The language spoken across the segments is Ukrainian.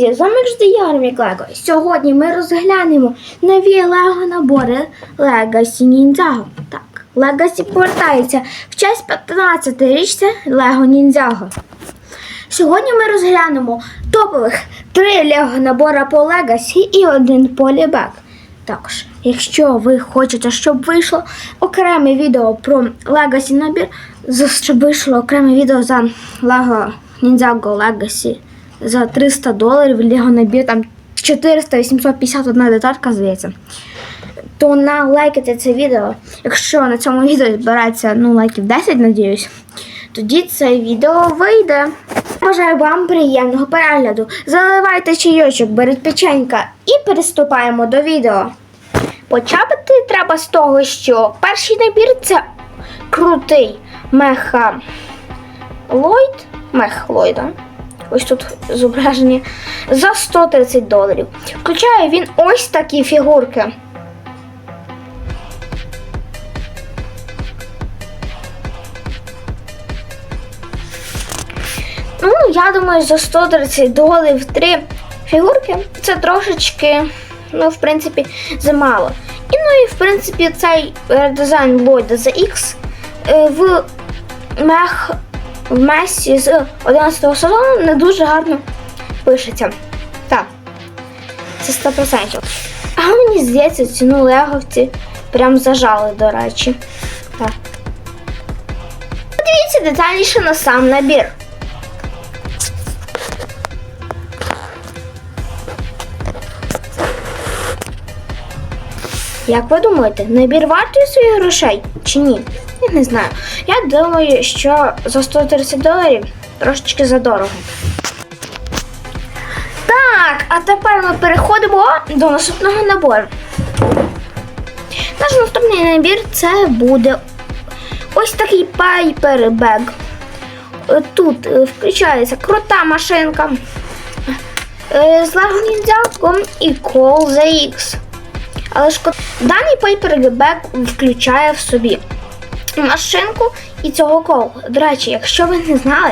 Друзі, з вами завжди я Армік Лего. Сьогодні ми розглянемо нові Лего набори Legacy Ninjago. Так, Legacy повертається в честь 15-річця Lego Ninjago. Сьогодні ми розглянемо топових три Лего набора по Legacy і один полібек. Також, якщо ви хочете, щоб вийшло окреме відео про Legacy набір, щоб вийшло окреме відео за Lego Ninjago Legacy за 300 доларів, Лего набір там 400-851 деталька, здається, то на лайкайте це відео. Якщо на цьому відео збирається ну, лайків 10, надіюсь, тоді це відео вийде. Бажаю вам приємного перегляду. Заливайте чайочок, беріть печенька і переступаємо до відео. Почати треба з того, що перший набір це крутий меха Ллойд. Мех Ллойда. Ось тут зображені за 130 доларів. Включає він ось такі фігурки. Ну, я думаю, за 130 доларів три фігурки це трошечки, ну, в принципі, замало. І ну і в принципі цей редизайн Lloyd ZX е, в мех в месі з 11 сезону не дуже гарно пишеться. Так, це 100%. А мені здається, ціну леговці прям зажали, до речі. Так. Подивіться детальніше на сам набір. Як ви думаєте, набір вартує своїх грошей чи ні? Я не знаю. Я думаю, що за 130 доларів трошечки задорого. Так, а тепер ми переходимо до наступного набору. Наш наступний набір це буде ось такий. Е, Тут е, включається крута машинка е, з Ninjago і Call the X. Але ж даний Paper включає в собі машинку і цього колу. До речі, якщо ви не знали,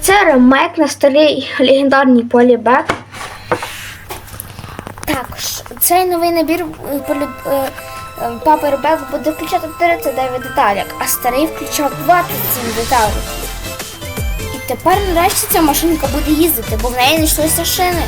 це ремейк на старий легендарний полібек. Також цей новий набір е, полі- е, е, Bag буде включати 39 деталек, а старий включав 27 деталей. І тепер нарешті ця машинка буде їздити, бо в неї знайшлися шини.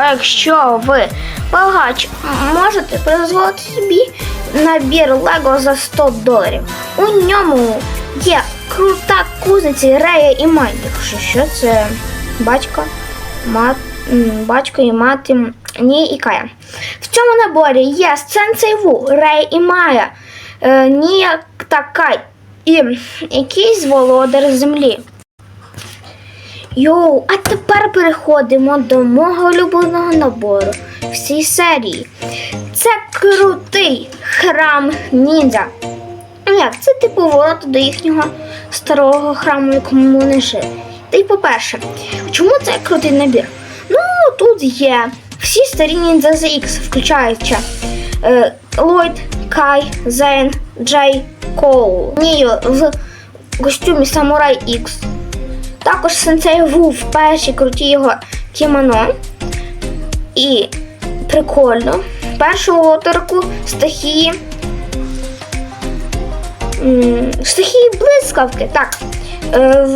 А якщо ви багач, можете дозволити собі набір Лего за 100 доларів. У ньому є крута кузниця Рея і Май. Якщо що, це батько, мат, батько і мати Ні і Кая. В цьому наборі є Сенсей Ву, Рей і Майя, е, Нія та Кай і якийсь володар землі. Йоу, а тепер переходимо до мого улюбленого набору в цій серії. Це крутий храм ніндзя. Ну як, це типу ворота до їхнього старого храму, якому вони жили. Та й по-перше, чому це крутий набір? Ну, тут є всі старі ніндзя ZX, включаючи е, Кай, Зейн, Джей, Коул, Нію в костюмі Самурай Ікс. Також сенсей Ву в першій круті його кімоно. І прикольно. Першу оторку стихії. Стихії блискавки. Так. Е,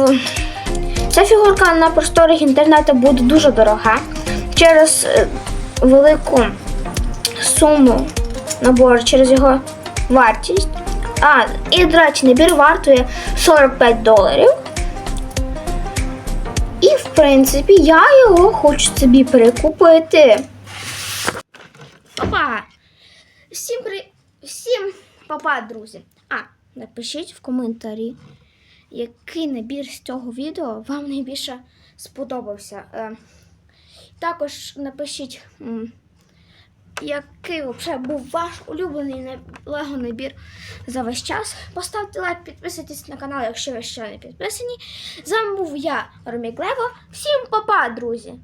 Ця фігурка на просторах інтернету буде дуже дорога. Через е, велику суму набору, через його вартість. А, і, до речі, набір вартує 45 доларів. І, в принципі, я його хочу собі перекупити. Папа! Всім при... Всім папа, друзі. А, напишіть в коментарі, який набір з цього відео вам найбільше сподобався. Е, також напишіть, який взагалі був ваш улюблений лего набір за весь час. Поставте лайк, підписуйтесь на канал, якщо ви ще не підписані. З вами був я, Ромік Лего. Всім па-па, друзі!